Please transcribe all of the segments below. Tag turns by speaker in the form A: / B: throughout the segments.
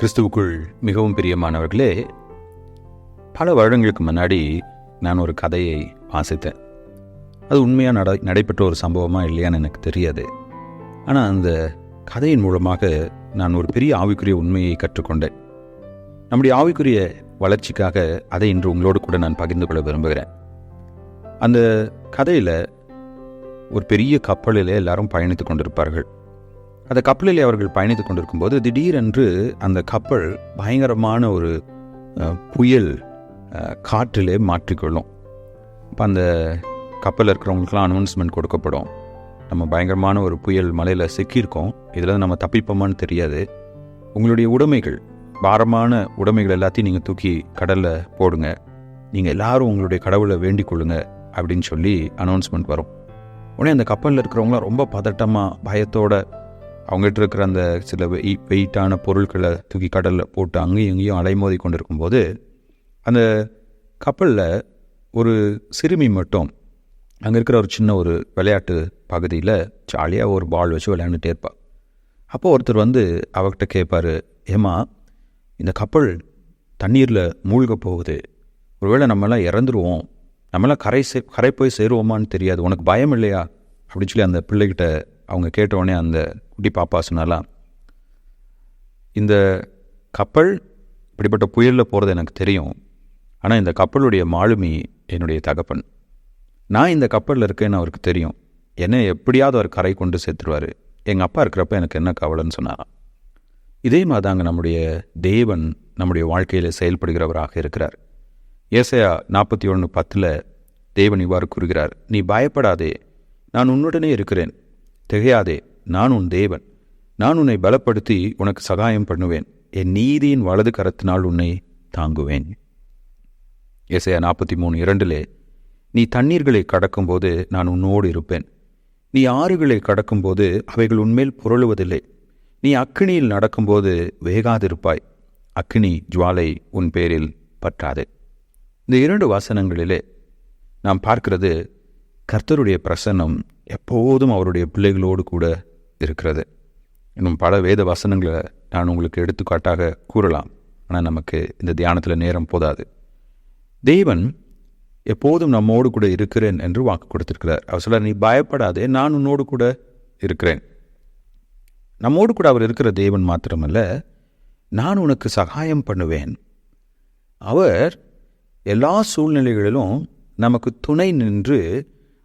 A: கிறிஸ்துவுக்குள் மிகவும் பிரியமானவர்களே பல வருடங்களுக்கு முன்னாடி நான் ஒரு கதையை வாசித்தேன். அது உண்மையாக நட நடைபெற்ற ஒரு சம்பவமாக இல்லையான்னு எனக்கு தெரியாது. ஆனால் அந்த கதையின் மூலமாக நான் ஒரு பெரிய ஆவிக்குரிய உண்மையை கற்றுக்கொண்டேன். நம்முடைய ஆவிக்குரிய வளர்ச்சிக்காக அதை இன்று உங்களோடு கூட நான் பகிர்ந்து கொள்ள விரும்புகிறேன். அந்த கதையில் ஒரு பெரிய கப்பலில் எல்லாரும் பயணித்து கொண்டிருப்பார்கள். அந்த கப்பலில் அவர்கள் பயணித்து கொண்டிருக்கும் போது திடீரென்று அந்த கப்பல் பயங்கரமான ஒரு புயல் காற்றிலே மாற்றிக்கொள்ளும். இப்போ அந்த கப்பலில் இருக்கிறவங்களுக்குலாம் அனௌன்ஸ்மெண்ட் கொடுக்கப்படும். நம்ம பயங்கரமான ஒரு புயல் மலையில் சிக்கியிருக்கோம். இதில் நம்ம தப்பிப்போமான்னு தெரியாது. உங்களுடைய உடைமைகள் பாரமான உடைமைகள் எல்லாத்தையும் நீங்கள் தூக்கி கடலில் போடுங்க. நீங்கள் எல்லாரும் உங்களுடைய கடவுளை வேண்டிக் கொள்ளுங்க அப்படின்னு சொல்லி அனௌன்ஸ்மெண்ட் வரும். உடனே அந்த கப்பலில் இருக்கிறவங்களாம் ரொம்ப பதட்டமாக பயத்தோட அவங்ககிட்ட இருக்கிற அந்த சில வெயி வெயிட்டான பொருட்களை தூக்கி கடலில் போட்டு அங்கேயும் இங்கேயும் அலைமோதி கொண்டு இருக்கும்போது அந்த கப்பலில் ஒரு சிறுமி மட்டும் அங்கே இருக்கிற ஒரு சின்ன ஒரு விளையாட்டு பகுதியில் ஜாலியாக ஒரு பால் வச்சு விளையாண்டுட்டே இருப்பாள் அப்போ ஒருத்தர் வந்து அவகிட்ட கேட்பாரு ஏமா இந்த கப்பல் தண்ணீரில் மூழ்க போகுது. ஒருவேளை நம்மளாம் இறந்துருவோம். நம்மளாம் கரை சே கரை போய் சேருவோமான்னு தெரியாது. உனக்கு பயம் இல்லையா? அப்படின்னு சொல்லி அந்த பிள்ளைகிட்ட அவங்க கேட்ட உடனே அந்த குட்டி பாப்பா சொன்னாலாம் இந்த கப்பல் இப்படிப்பட்ட புயலில் போகிறது எனக்கு தெரியும். ஆனால் இந்த கப்பலுடைய மாலுமி என்னுடைய தகப்பன். நான் இந்த கப்பலில் இருக்கேன்னு அவருக்கு தெரியும். என்னை எப்படியாவது அவர் கரை கொண்டு சேர்த்துருவார். எங்கள் அப்பா இருக்கிறப்ப எனக்கு என்ன கவலைன்னு சொன்னாராம் இதே மாதிரி தாங்க நம்முடைய தேவன் நம்முடைய வாழ்க்கையில் செயல்படுகிறவராக இருக்கிறார். ஏசையா நாற்பத்தி ஒன்று பத்தில் தேவன் இவ்வாறு கூறுகிறார் நீ பயப்படாதே. நான் உன்னுடனே இருக்கிறேன். திகையாதே நான் உன் தேவன். நான் உன்னை பலப்படுத்தி உனக்கு சகாயம் பண்ணுவேன். என் நீதியின் வலது கரத்தினால் உன்னை தாங்குவேன். எசையா நாற்பத்தி மூணு இரண்டிலே நீ தண்ணீர்களை கடக்கும்போது நான் உன்னோடு இருப்பேன். நீ ஆறுகளை கடக்கும்போது அவைகள் உன்மேல் புரளுவதில்லை. நீ அக்கினியில் நடக்கும்போது வேகாதிருப்பாய். அக்கினி ஜுவாலை உன் பேரில் பற்றாது. இந்த இரண்டு வசனங்களிலே நாம் பார்க்கிறது கர்த்தருடைய பிரசன்னம் எப்போதும் அவருடைய பிள்ளைகளோடு கூட இருக்கிறது. இன்னும் பல வேத வசனங்களை நான் உங்களுக்கு எடுத்துக்காட்டாக கூறலாம். ஆனால் நமக்கு இந்த தியானத்தில் நேரம் போதாது. தேவன் எப்போதும் நம்மோடு கூட இருக்கிறேன் என்று வாக்கு கொடுத்திருக்கிறார். அவர் சொல்ல நீ பயப்படாதே நான் உன்னோடு கூட இருக்கிறேன். நம்மோடு கூட அவர் இருக்கிற தேவன் மாத்திரமல்ல நான் உனக்கு சகாயம் பண்ணுவேன். அவர் எல்லா சூழ்நிலைகளிலும் நமக்கு துணை நின்று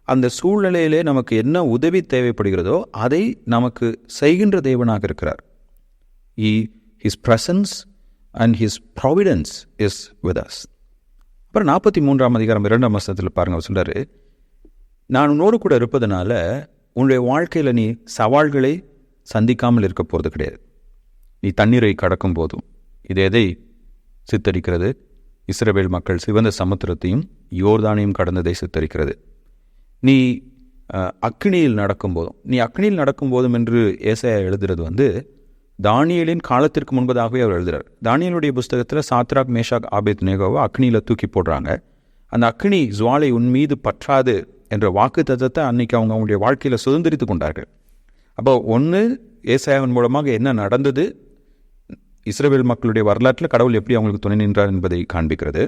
A: அந்த சூழ்நிலையிலே நமக்கு என்ன உதவி தேவைப்படுகிறதோ அதை நமக்கு செய்கின்ற தேவனாக இருக்கிறார். இ his presence and his providence is with us அப்புறம் நாற்பத்தி மூன்றாம் அதிகாரம் இரண்டாம் வருஷத்தில் பாருங்க அவர் நான் உன்னோடு கூட இருப்பதனால உன்னுடைய வாழ்க்கையில் நீ சவால்களை சந்திக்காமல் இருக்க போகிறது கிடையாது. நீ தண்ணீரை கடக்கும் போதும். இது எதை சித்தரிக்கிறது? இஸ்ரவேல் மக்கள் சிவந்த சமுத்திரத்தையும் யோர்தானையும் கடந்ததை சித்தரிக்கிறது. நீ அக்னியில் நடக்கும் நடக்கும்போதும் நீ அக்கினியில் நடக்கும்போதும் என்று ஏசையா எழுதுறது வந்து தானியலின் காலத்திற்கு முன்பதாகவே அவர் எழுதுறார். தானியலுடைய புஸ்தகத்தில் சாத்ராக் மேஷாக் ஆபேத் நேகோவை அக்னியில் தூக்கி போடுறாங்க. அந்த அக்னி ஜுவாலை உன் மீது பற்றாது என்ற வாக்கு தத்தத்தை அன்னைக்கு அவங்க அவங்களுடைய வாழ்க்கையில் சுதந்திரித்து கொண்டார்கள். அப்போ ஒன்று ஏசாயவன் மூலமாக என்ன நடந்தது? இஸ்ரேல் மக்களுடைய வரலாற்றில் கடவுள் எப்படி அவங்களுக்கு துணை நின்றார் என்பதை காண்பிக்கிறது.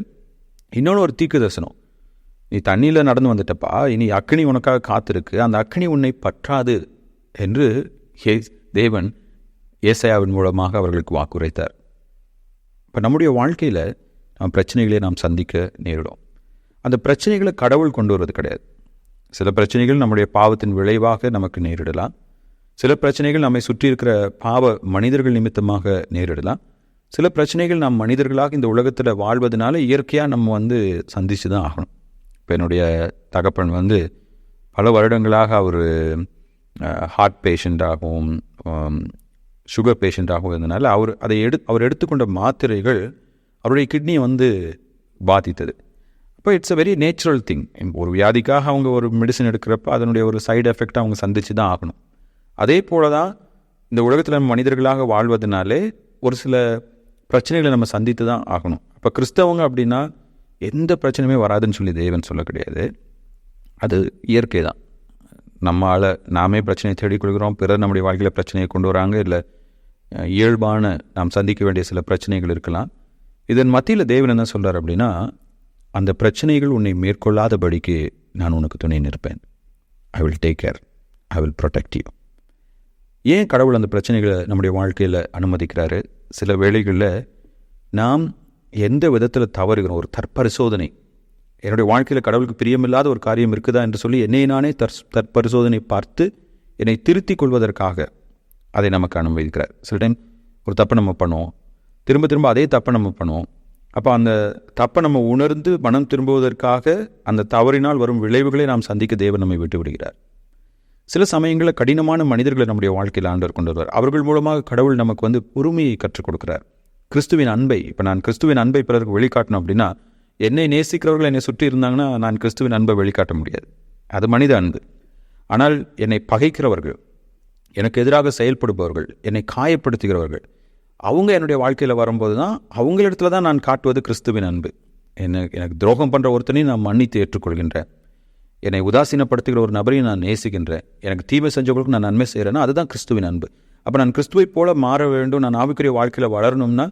A: இன்னொன்று ஒரு தீக்கு தரிசனம் நீ தண்ணியில் நடந்து வந்துட்டப்பா. இனி அக்னி உனக்காக காத்திருக்கு. அந்த அக்னி உன்னை பற்றாது என்று ஹே தேவன் ஏசையாவின் மூலமாக அவர்களுக்கு வாக்குரைத்தார். இப்போ நம்முடைய வாழ்க்கையில் நாம் பிரச்சனைகளை நாம் சந்திக்க நேரிடும். அந்த பிரச்சனைகளை கடவுள் கொண்டு வருவது கிடையாது. சில பிரச்சனைகள் நம்முடைய பாவத்தின் விளைவாக நமக்கு நேரிடலாம். சில பிரச்சனைகள் நம்மை சுற்றி இருக்கிற பாவ மனிதர்கள் நிமித்தமாக நேரிடலாம். சில பிரச்சனைகள் நாம் மனிதர்களாக இந்த உலகத்தில் வாழ்வதனால இயற்கையாக நம்ம வந்து சந்தித்து தான் ஆகணும். இப்போ என்னுடைய தகப்பன் வந்து பல வருடங்களாக அவர் ஹார்ட் பேஷண்ட்டாகவும் சுகர் பேஷண்ட்டாகவும் இருந்தனால அவர் அதை எடு அவர் எடுத்துக்கொண்ட மாத்திரைகள் அவருடைய கிட்னியை வந்து பாதித்தது. அப்போ it's a very natural thing ஒரு வியாதிக்காக அவங்க ஒரு மெடிசன் எடுக்கிறப்ப அதனுடைய ஒரு சைடு எஃபெக்ட் அவங்க சந்தித்து தான் ஆகணும். அதே போல தான் இந்த உலகத்தில் மனிதர்களாக வாழ்வதனாலே ஒரு சில பிரச்சனைகளை நம்ம சந்தித்து தான் ஆகணும். அப்போ கிறிஸ்தவங்க அப்படின்னா எந்த பிரச்சனையுமே வராதுன்னு சொல்லி தேவன் சொல்ல கிடையாது. அது இயற்கை தான். நம்மளால் நாமே பிரச்சனையை தேடி கொடுக்குறோம் பிறர் நம்முடைய வாழ்க்கையில் பிரச்சனையை கொண்டு வராங்க. இல்லை இயல்பான நாம் சந்திக்க வேண்டிய சில பிரச்சனைகள் இருக்கலாம். இதன் மத்தியில் தேவன் என்ன சொல்கிறார் அப்படின்னா அந்த பிரச்சனைகள் உன்னை மேற்கொள்ளாதபடிக்கு நான் உனக்கு துணை நிற்பேன். I will take care I will protect you ஏன் கடவுள் அந்த பிரச்சனைகளை நம்முடைய வாழ்க்கையில் அனுமதிக்கிறாரு? சில வேளைகளில் நாம் எந்த விதத்தில் தவறுகிறோம்? ஒரு தற்பரிசோதனை. என்னுடைய வாழ்க்கையில் கடவுளுக்கு பிரியமில்லாத ஒரு காரியம் இருக்குதா என்று சொல்லி என்னை நானே தற் தற்பரிசோதனை பார்த்து என்னை திருத்திக் கொள்வதற்காக அதை நமக்கு அனுமதிக்கிறார். சில டைம் ஒரு தப்பை நம்ம பண்ணுவோம். திரும்ப திரும்ப அதே தப்பை நம்ம பண்ணுவோம். அப்போ அந்த தப்பை நம்ம உணர்ந்து மனம் திரும்புவதற்காக அந்த தவறினால் வரும் விளைவுகளை நாம் சந்திக்க தேவன் நம்மை விட்டு விடுகிறார். சில சமயங்களில் கடினமான மனிதர்களை நம்முடைய வாழ்க்கையில் ஆண்டவர் கொண்டு வருவார். அவர்கள் மூலமாக கடவுள் நமக்கு வந்து பொறுமையை கற்றுக் கொடுக்கிறார். கிறிஸ்துவின் அன்பை இப்போ நான் கிறிஸ்துவின் அன்பை பிறருக்கு வெளிக்காட்டணும் அப்படின்னா என்னை நேசிக்கிறவர்கள் என்னை சுற்றி இருந்தாங்கன்னா நான் கிறிஸ்துவின் அன்பை வெளிக்காட்ட முடியாது. அது மனித அன்பு. ஆனால் என்னை பகைக்கிறவர்கள் எனக்கு எதிராக செயல்படுபவர்கள் என்னை காயப்படுத்துகிறவர்கள் அவங்க என்னுடைய வாழ்க்கையில் வரும்போது தான் அவங்களிடத்துல தான் நான் காட்டுவது கிறிஸ்துவின் அன்பு. என்னை எனக்கு துரோகம் பண்ணுற ஒருத்தனையும் நான் மன்னித்து ஏற்றுக்கொள்கின்றேன். என்னை உதாசீனப்படுத்துகிற ஒரு நபரையும் நான் நேசிக்கின்றேன். எனக்கு தீமை செஞ்சவங்களுக்கு நான் நன்மை செய்கிறேன்னா அதுதான் கிறிஸ்துவின் அன்பு. அப்போ நான் கிறிஸ்துவை போல மாற வேண்டும் நான் ஆவிக்குரிய வாழ்க்கையில் வளரணும்னா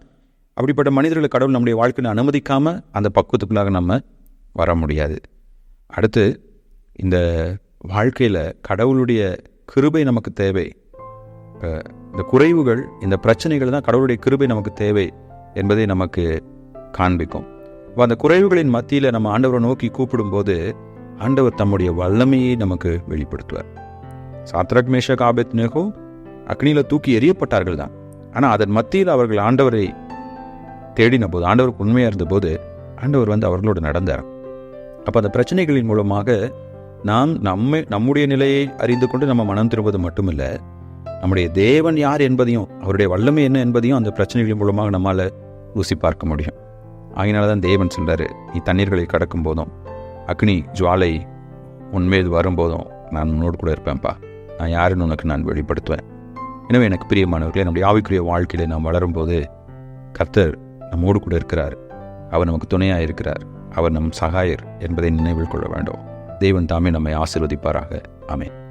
A: அப்படிப்பட்ட மனிதர்களை கடவுள் நம்முடைய வாழ்க்கையில் அனுமதிக்காமல் அந்த பக்குவத்துக்குள்ளாக நம்ம வர முடியாது. அடுத்து இந்த வாழ்க்கையில் கடவுளுடைய கிருபை நமக்கு தேவை. இந்த குறைவுகள் இந்த பிரச்சனைகள் தான் கடவுளுடைய கிருபை நமக்கு தேவை என்பதை நமக்கு காண்பிக்கும். இப்போ அந்த குறைவுகளின் மத்தியில் நம்ம ஆண்டவரை நோக்கி கூப்பிடும்போது ஆண்டவர் தம்முடைய வல்லமையை நமக்கு வெளிப்படுத்துவார். சாத்ரக் மேஷக் ஆபத் நேகோ அக்னியில் தூக்கி எறியப்பட்டார்கள் தான் ஆனால் அதன் மத்தியில் அவர்கள் ஆண்டவரை தேடின போது ஆண்டவருக்கு உண்மையாக இருந்தபோது ஆண்டவர் வந்து அவர்களோடு நடந்தார். அப்போ அந்த பிரச்சனைகளின் மூலமாக நாம் நம்மை நம்முடைய நிலையை அறிந்து கொண்டு நம்ம மனம் திரும்புவது மட்டுமில்லை நம்முடைய தேவன் யார் என்பதையும் அவருடைய வல்லமை என்ன என்பதையும் அந்த பிரச்சனைகளின் மூலமாக நம்மால் ருசி பார்க்க முடியும். ஆகினால தான் தேவன் சொல்றாரு நீ தண்ணீர்களை கடக்கும் போதும் அக்னி ஜுவாலை உன்மீது வரும்போதும் நான் உன்னோடு கூட இருப்பேன்ப்பா. நான் யாருன்னு உனக்கு நான் வெளிப்படுத்துவேன். எனவே எனக்கு பிரியமானவர்களே நம்முடைய ஆவிக்குரிய வாழ்க்கையில் நாம் வளரும்போது கர்த்தர் நம்மோடு கூட இருக்கிறார். அவர் நமக்கு துணையாக இருக்கிறார். அவர் நம் சகாயர் என்பதை நினைவில் கொள்ள வேண்டும். தேவன் தாமே நம்மை ஆசிர்வதிப்பாராக. அமேன்